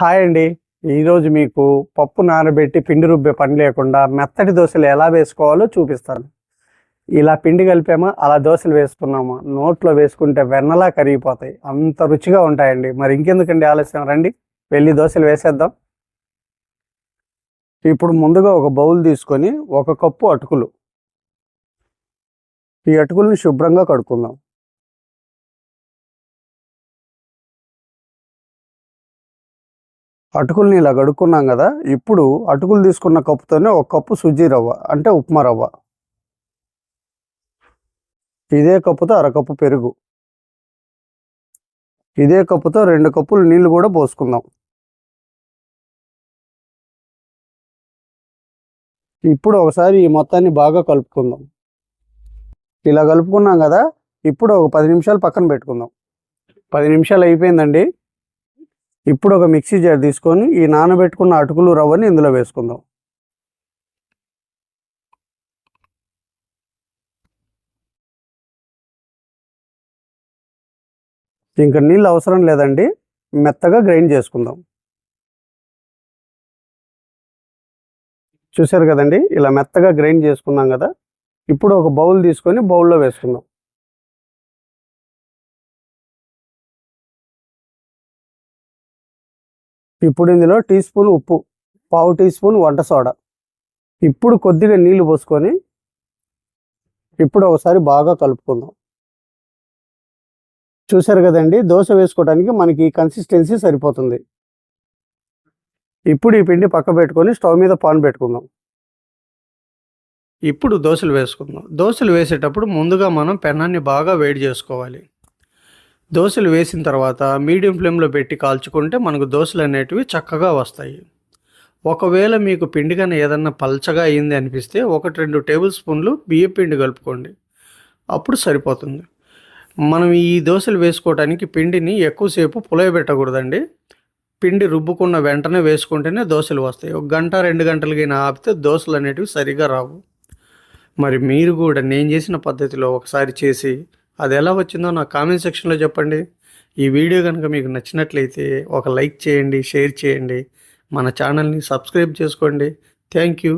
Hi అండి. ఈరోజు మీకు పప్పు నానబెట్టి పిండి రుబ్బే పని లేకుండా మెత్తటి దోశలు ఎలా వేసుకోవాలో చూపిస్తాను. ఇలా పిండి కలిపామా అలా దోశలు వేసుకున్నామా నోట్లో వేసుకుంటే వెన్నలా కరిగిపోతాయి. అంత రుచిగా ఉంటాయండి. మరి ఇంకెందుకండి ఆలస్యం? రండి వెళ్ళి దోశలు వేసేద్దాం. ఇప్పుడు ముందుగా ఒక బౌల్ తీసుకొని ఒక కప్పు అటుకులు. ఈ అటుకులను శుభ్రంగా కడుక్కుందాం. అటుకుల్ని ఇలా కడుక్కున్నాం కదా ఇప్పుడు అటుకులు తీసుకున్న కప్పుతోనే ఒక కప్పు సుజీ రవ్వ అంటే ఉప్మా రవ్వ. ఇదే కప్పుతో అరకప్పు పెరుగు. ఇదే కప్పుతో రెండు కప్పులు నీళ్ళు కూడా పోసుకుందాం. ఇప్పుడు ఒకసారి ఈ మొత్తాన్ని బాగా కలుపుకుందాం. ఇలా కలుపుకున్నాం కదా ఇప్పుడు ఒక పది నిమిషాలు పక్కన పెట్టుకుందాం. పది నిమిషాలు అయిపోయిందండి. ఇప్పుడు ఒక మిక్సీ జార్ తీసుకొని ఈ నానబెట్టుకున్న అటుకులు రవ్వని ఇందులో వేసుకుందాం. ఇంకా నీళ్ళు అవసరం లేదండి మెత్తగా గ్రైండ్ చేసుకుందాం. చూసారు కదండి ఇలా మెత్తగా గ్రైండ్ చేసుకున్నాం కదా ఇప్పుడు ఒక బౌల్ తీసుకొని బౌల్లో వేసుకుందాం. ఇప్పుడు ఇందులో టీ స్పూన్ ఉప్పు పావు టీ స్పూన్ వంట సోడా. ఇప్పుడు కొద్దిగా నీళ్ళు పోసుకొని ఇప్పుడు ఒకసారి బాగా కలుపుకుందాం. చూసారు కదండి దోశ వేసుకోవడానికి మనకి ఈ కన్సిస్టెన్సీ సరిపోతుంది. ఇప్పుడు ఈ పిండి పక్క పెట్టుకొని స్టవ్ మీద పాన్ పెట్టుకుందాం. ఇప్పుడు దోశలు వేసుకుందాం. దోశలు వేసేటప్పుడు ముందుగా మనం పెనాన్ని బాగా వేడి చేసుకోవాలి. దోశలు వేసిన తర్వాత మీడియం ఫ్లేమ్లో పెట్టి కాల్చుకుంటే మనకు దోశలు అనేటివి చక్కగా వస్తాయి. ఒకవేళ మీకు పిండి కానీ ఏదన్నా పల్చగా అయింది అనిపిస్తే ఒకటి రెండు టేబుల్ స్పూన్లు బియ్య పిండి కలుపుకోండి. అప్పుడు సరిపోతుంది. మనం ఈ దోశలు వేసుకోవడానికి పిండిని ఎక్కువసేపు పులయబెట్టకూడదండి. పిండి రుబ్బుకున్న వెంటనే వేసుకుంటేనే దోశలు వస్తాయి. ఒక గంట రెండు గంటలకైనా ఆపితే దోశలు అనేటివి సరిగా రావు. మరి మీరు కూడా నేను చేసిన పద్ధతిలో ఒకసారి చేసి అది ఎలా వచ్చిందో నా కామెంట్ సెక్షన్లో చెప్పండి. ఈ వీడియో కనుక మీకు నచ్చినట్లయితే ఒక లైక్ చేయండి షేర్ చేయండి. మన ఛానల్ని సబ్స్క్రైబ్ చేసుకోండి. Thank you